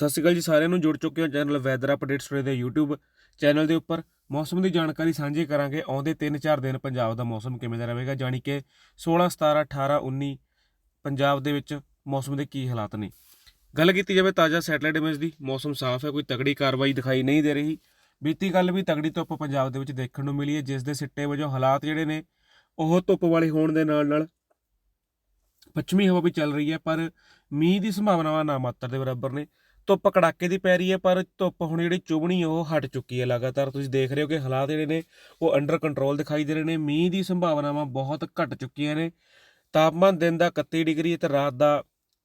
ਸਤਿ ਸ਼੍ਰੀ ਅਕਾਲ ਜੀ, ਸਾਰਿਆਂ ਨੂੰ ਜੁੜ ਚੁੱਕੇ ਹੋ ਚੈਨਲ ਵੈਦਰ ਅਪਡੇਟ ਸਟੋਰੀ ਦੇ YouTube ਚੈਨਲ ਦੇ ਉੱਪਰ। ਮੌਸਮ ਦੀ ਜਾਣਕਾਰੀ ਸਾਂਝੀ ਕਰਾਂਗੇ। ਆਉਂਦੇ 3-4 ਦਿਨ ਪੰਜਾਬ ਦਾ ਮੌਸਮ ਕਿਵੇਂ ਦਾ ਰਹੇਗਾ, ਜਾਣੀ ਕਿ 16 17 18 19 ਪੰਜਾਬ ਦੇ ਵਿੱਚ ਮੌਸਮ ਦੇ ਕੀ ਹਾਲਾਤ ਨੇ। ਗੱਲ ਕੀਤੀ ਜਾਵੇ ਤਾਜ਼ਾ ਸੈਟਲਾਈਟ ਇਮੇਜ ਦੀ, ਮੌਸਮ ਸਾਫ਼ ਹੈ, ਕੋਈ ਤਗੜੀ ਕਾਰਵਾਈ ਦਿਖਾਈ ਨਹੀਂ ਦੇ ਰਹੀ। ਬੀਤੀ ਗੱਲ ਵੀ ਤਗੜੀ ਧੁੱਪ ਪੰਜਾਬ ਦੇ ਵਿੱਚ ਦੇਖਣ ਨੂੰ ਮਿਲੀ ਹੈ, ਜਿਸ ਦੇ ਸਿੱਟੇ ਵਜੋਂ ਹਾਲਾਤ ਜਿਹੜੇ ਨੇ, ਉਹ ਧੁੱਪ ਵਾਲੇ ਹੋਣ ਦੇ ਨਾਲ ਨਾਲ ਪੱਛਮੀ ਹਵਾ ਵੀ ਚੱਲ ਰਹੀ ਹੈ, ਪਰ ਮੀਂਹ ਦੀ ਸੰਭਾਵਨਾਵਾਂ ਨਾ ਮਾਤਰ ਦੇ ਬਰਾਬਰ ਨੇ। ਧੁੱਪ ਕੜਾਕੇ ਦੀ ਪੈ ਰਹੀ ਹੈ, ਪਰ ਧੁੱਪ ਹੁਣ ਜਿਹੜੀ ਚੁਬਣੀ ਉਹ ਹਟ ਚੁੱਕੀ ਹੈ ਲਗਾਤਾਰ। ਤੁਸੀਂ ਦੇਖ ਰਹੇ ਹੋ ਕਿ ਹਾਲਾਤ ਜਿਹੜੇ ਨੇ, ਉਹ ਅੰਡਰ ਕੰਟਰੋਲ ਦਿਖਾਈ ਦੇ ਰਹੇ ਨੇ। ਮੀਂਹ ਦੀ ਸੰਭਾਵਨਾਵਾਂ ਬਹੁਤ ਘਟ ਚੁੱਕੀਆਂ ਨੇ। ਤਾਪਮਾਨ ਦਿਨ ਦਾ 31 ਡਿਗਰੀ ਤੇ ਰਾਤ ਦਾ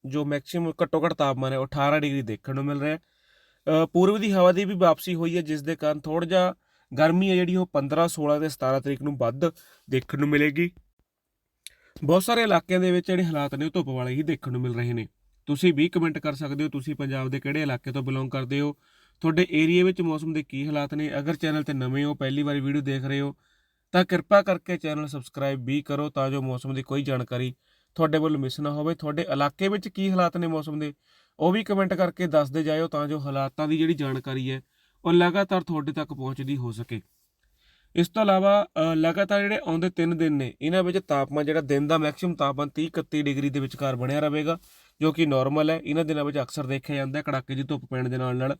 ਜੋ ਮੈਕਸਿਮਮ ਘੱਟੋ ਘੱਟ ਤਾਪਮਾਨ ਹੈ, ਉਹ 18 ਡਿਗਰੀ ਦੇਖਣ ਨੂੰ ਮਿਲ ਰਿਹਾ ਹੈ। ਪੂਰਬ ਦੀ ਹਵਾ ਦੀ ਵੀ ਵਾਪਸੀ ਹੋਈ ਹੈ, ਜਿਸ ਦੇ ਕਾਰਨ ਥੋੜਾ ਜਿਹਾ ਗਰਮੀ ਹੈ ਜਿਹੜੀ, ਉਹ 15 16 ਤੇ 17 ਤਰੀਕ ਨੂੰ ਵੱਧ ਦੇਖਣ ਨੂੰ ਮਿਲੇਗੀ। ਬਹੁਤ ਸਾਰੇ ਇਲਾਕਿਆਂ ਦੇ ਵਿੱਚ ਜਿਹੜੇ ਹਾਲਾਤ ਨੇ, ਉਹ ਧੁੱਪ ਵਾਲੇ ਹੀ ਦੇਖਣ ਨੂੰ ਮਿਲ ਰਹੇ ਨੇ। ਤੁਸੀਂ ਵੀ ਕਮੈਂਟ ਕਰ ਸਕਦੇ ਹੋ, ਤੁਸੀਂ ਪੰਜਾਬ ਦੇ ਕਿਹੜੇ ਇਲਾਕੇ ਤੋਂ ਬਿਲੋਂਗ ਕਰਦੇ ਹੋ? ਤੁਹਾਡੇ ਏਰੀਆ ਵਿੱਚ ਮੌਸਮ ਦੇ ਕੀ ਹਾਲਾਤ ਨੇ? ਅਗਰ ਚੈਨਲ ਤੇ ਨਵੇਂ ਹੋ, ਪਹਿਲੀ ਵਾਰੀ ਵੀਡੀਓ ਦੇਖ ਰਹੇ ਹੋ, ਤਾਂ ਕਿਰਪਾ ਕਰਕੇ ਚੈਨਲ ਸਬਸਕ੍ਰਾਈਬ ਵੀ ਕਰੋ ਤਾਂ ਜੋ ਮੌਸਮ ਦੀ ਕੋਈ ਜਾਣਕਾਰੀ ਤੁਹਾਡੇ ਵੱਲੋਂ ਮਿਸ ਨਾ ਹੋਵੇ। ਤੁਹਾਡੇ ਇਲਾਕੇ ਵਿੱਚ ਕੀ ਹਾਲਾਤ ਨੇ ਮੌਸਮ ਦੇ? ਉਹ ਵੀ ਕਮੈਂਟ ਕਰਕੇ ਦੱਸਦੇ ਜਾਇਓ ਤਾਂ ਜੋ ਹਾਲਾਤਾਂ ਦੀ ਜਿਹੜੀ ਜਾਣਕਾਰੀ ਹੈ, ਉਹ ਲਗਾਤਾਰ ਤੁਹਾਡੇ ਤੱਕ ਪਹੁੰਚਦੀ ਹੋ ਸਕੇ। ਇਸ ਤੋਂ ਇਲਾਵਾ ਲਗਾਤਾਰ ਜਿਹੜੇ ਆਉਂਦੇ 3 ਦਿਨ ਨੇ, ਇਹਨਾਂ ਵਿੱਚ ਤਾਪਮਾਨ ਜਿਹੜਾ ਦਿਨ ਦਾ ਮੈਕਸਿਮਮ ਤਾਪਮਾਨ 30 31 ਡਿਗਰੀ ਦੇ ਵਿਚਕਾਰ ਬਣਿਆ ਰਹੇਗਾ। ਜੋ ਕਿ ਨਾਰਮਲ ਹੈ। ਇਹਨਾਂ ਦਿਨਾਂ ਵਿੱਚ ਅਕਸਰ ਦੇਖਿਆ ਜਾਂਦਾ ਹੈ ਕੜਾਕੇ ਦੀ ਧੁੱਪ ਪੈਣ ਦੇ ਨਾਲ ਨਾਲ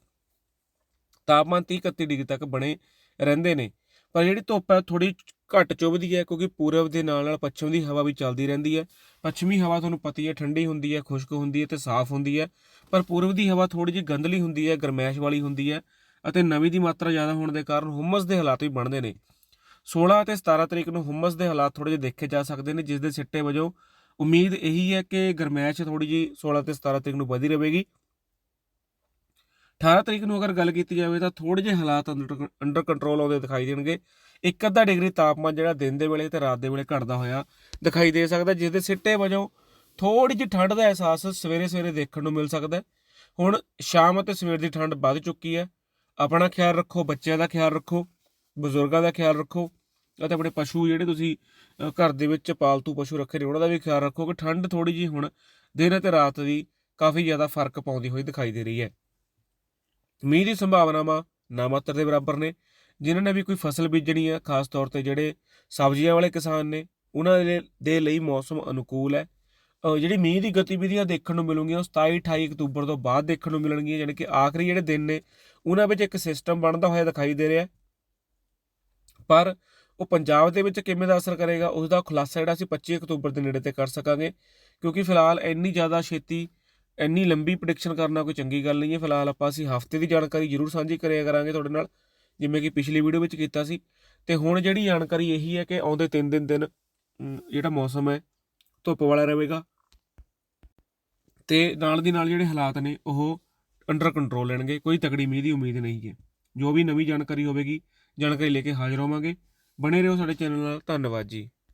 ਤਾਪਮਾਨ 30 31 ਡਿਗਰੀ ਤੱਕ ਬਣੇ ਰਹਿੰਦੇ ਨੇ। ਪਰ ਜਿਹੜੀ ਧੁੱਪ ਹੈ ਥੋੜੀ ਘੱਟ ਚੁੱਭਦੀ ਹੈ ਕਿਉਂਕਿ ਪੂਰਬ ਦੇ ਨਾਲ ਨਾਲ ਪੱਛਮ ਦੀ ਹਵਾ ਵੀ ਚੱਲਦੀ ਰਹਿੰਦੀ ਹੈ। ਪੱਛਮੀ ਹਵਾ ਤੁਹਾਨੂੰ ਪਤੀ ਹੈ ਠੰਡੀ ਹੁੰਦੀ ਹੈ, ਖੁਸ਼ਕ ਹੁੰਦੀ ਹੈ ਤੇ ਸਾਫ਼ ਹੁੰਦੀ ਹੈ। ਪਰ ਪੂਰਬ ਦੀ ਹਵਾ ਥੋੜੀ ਜਿਹੀ ਗੰਧਲੀ ਹੁੰਦੀ ਹੈ, ਗਰਮੈਸ਼ ਵਾਲੀ ਹੁੰਦੀ ਹੈ ਅਤੇ ਨਮੀ ਦੀ ਮਾਤਰਾ ਜ਼ਿਆਦਾ ਹੋਣ ਦੇ ਕਾਰਨ ਹੁਮਸ ਦੇ ਹਾਲਾਤ ਵੀ ਬਣਦੇ ਨੇ। 16 ਅਤੇ 17 ਤਰੀਕ ਨੂੰ ਹੁਮਸ ਦੇ ਹਾਲਾਤ ਥੋੜੇ ਜਿਹੇ ਦੇਖੇ ਜਾ ਸਕਦੇ ਨੇ, ਜਿਸ ਦੇ ਸਿੱਟੇ ਵਜੋਂ ਉਮੀਦ ਇਹੀ ਹੈ ਕਿ ਗਰਮੈਸ਼ ਥੋੜੀ ਜਿਹੀ 16 ਤੇ 17 ਤਰੀਕ ਨੂੰ ਵਧੀ ਰਹੇਗੀ। 18 ਤਰੀਕ ਨੂੰ ਅਗਰ ਗੱਲ ਕੀਤੀ ਜਾਵੇ ਤਾਂ ਥੋੜੇ ਜਿਹੇ ਹਾਲਾਤ ਅੰਡਰ ਅੰਡਰ ਕੰਟਰੋਲ ਆਉਂਦੇ ਦਿਖਾਈ ਦੇਣਗੇ। ਇੱਕ ਅੱਧਾ ਡਿਗਰੀ ਤਾਪਮਾਨ ਜਿਹੜਾ ਦਿਨ ਦੇ ਵੇਲੇ ਤੇ ਰਾਤ ਦੇ ਵੇਲੇ ਘਟਦਾ ਹੋਇਆ ਦਿਖਾਈ ਦੇ ਸਕਦਾ ਜਿਸ ਦੇ ਸਿੱਟੇ ਵਜੋਂ ਥੋੜੀ ਜਿਹੀ ਠੰਡ ਦਾ ਅਹਿਸਾਸ ਸਵੇਰੇ ਸਵੇਰੇ ਦੇਖਣ ਨੂੰ ਮਿਲ ਸਕਦਾ। ਹੁਣ ਸ਼ਾਮ ਅਤੇ ਸਵੇਰ ਦੀ ਠੰਡ ਵੱਧ ਚੁੱਕੀ ਹੈ। ਆਪਣਾ ਖਿਆਲ ਰੱਖੋ, ਬੱਚਿਆਂ ਦਾ ਖਿਆਲ ਰੱਖੋ, ਬਜ਼ੁਰਗਾਂ ਦਾ ਖਿਆਲ ਰੱਖੋ। ਅਤੇ ਆਪਣੇ ਪਸ਼ੂ ਜਿਹੜੇ ਤੁਸੀਂ ਘਰ ਦੇ ਵਿੱਚ ਪਾਲਤੂ ਪਸ਼ੂ ਰੱਖੇ ਨੇ, ਉਹਨਾਂ ਦਾ ਵੀ ਖਿਆਲ ਰੱਖੋ ਕਿ ਠੰਡ ਥੋੜੀ ਜਿਹੀ ਹੁਣ ਦਿਨ ਅਤੇ ਰਾਤ ਦੀ ਕਾਫੀ ਜ਼ਿਆਦਾ ਫ਼ਰਕ ਪਾਉਂਦੀ ਹੋਈ ਦਿਖਾਈ ਦੇ ਰਹੀ ਹੈ। ਮੀਂਹ ਦੀ ਸੰਭਾਵਨਾਵਾਂ ਨਾ ਮਾਤਰ ਦੇ ਬਰਾਬਰ ਨੇ, ਜਿਨ੍ਹਾਂ ਨੇ ਵੀ ਕੋਈ ਫਸਲ ਬੀਜਣੀ ਹੈ, ਖਾਸ ਤੌਰ ਤੇ ਜਿਹੜੇ ਸਬਜ਼ੀਆਂ ਵਾਲੇ ਕਿਸਾਨ ਨੇ, ਉਹਨਾਂ ਦੇ ਦੇ ਲਈ ਮੌਸਮ ਅਨੁਕੂਲ ਹੈ। ਜਿਹੜੀ ਮੀਂਹ ਦੀ ਗਤੀਵਿਧੀਆਂ ਦੇਖਣ ਨੂੰ ਮਿਲੂਗੀਆਂ, ਉਹ 27 28 ਅਕਤੂਬਰ ਤੋਂ ਬਾਅਦ ਦੇਖਣ ਨੂੰ ਮਿਲਣਗੀਆਂ, ਯਾਨੀ ਕਿ ਆਖਰੀ ਜਿਹੜੇ ਦਿਨ ਨੇ, ਉਹਨਾਂ ਵਿੱਚ ਇੱਕ ਸਿਸਟਮ ਬਣਦਾ ਹੋਇਆ ਦਿਖਾਈ ਦੇ ਰਿਹਾ ਪਰ ਉਹ ਪੰਜਾਬ ਦੇ ਵਿੱਚ ਕਿਵੇਂ ਦਾ ਅਸਰ ਕਰੇਗਾ ਉਸ ਦਾ ਖੁਲਾਸਾ ਜਿਹੜਾ ਅਸੀਂ 25 ਅਕਤੂਬਰ ਦੇ ਨੇੜੇ ਤੇ ਕਰ ਸਕਾਂਗੇ, ਕਿਉਂਕਿ ਫਿਲਹਾਲ ਇੰਨੀ ਜ਼ਿਆਦਾ ਛੇਤੀ, ਇੰਨੀ ਲੰਬੀ ਪ੍ਰੈਡਿਕਸ਼ਨ ਕਰਨਾ ਕੋਈ ਚੰਗੀ ਗੱਲ ਨਹੀਂ ਹੈ। ਫਿਲਹਾਲ ਆਪਾਂ ਅਸੀਂ ਹਫ਼ਤੇ ਦੀ ਜਾਣਕਾਰੀ ਜ਼ਰੂਰ ਸਾਂਝੀ ਕਰਿਆ ਕਰਾਂਗੇ ਤੁਹਾਡੇ ਨਾਲ, ਜਿਵੇਂ ਕਿ ਪਿਛਲੀ ਵੀਡੀਓ ਵਿੱਚ ਕੀਤਾ ਸੀ। ਤੇ ਹੁਣ ਜਿਹੜੀ ਜਾਣਕਾਰੀ ਇਹੀ ਹੈ ਕਿ ਆਉਂਦੇ 3 ਦਿਨ ਦਿਨ ਜਿਹੜਾ ਮੌਸਮ ਹੈ, ਧੁੱਪ ਵਾਲਾ ਰਹੇਗਾ। ਤੇ ਨਾਲ ਦੀ ਨਾਲ ਜਿਹੜੇ ਹਾਲਾਤ ਨੇ, ਉਹ ਅੰਡਰ ਕੰਟਰੋਲ ਲੈਣਗੇ, ਕੋਈ ਤਕੜੀ ਮੀਂਹ ਦੀ ਉਮੀਦ ਨਹੀਂ ਹੈ। ਜੋ ਵੀ ਨਵੀਂ ਜਾਣਕਾਰੀ ਹੋਵੇਗੀ, ਜਾਣਕਾਰੀ ਲੈ ਕੇ ਹਾਜ਼ਰ ਹੋਵਾਂਗੇ। ਬਣੇ ਰਹੋ ਸਾਡੇ ਚੈਨਲ ਨਾਲ। ਧੰਨਵਾਦ ਜੀ।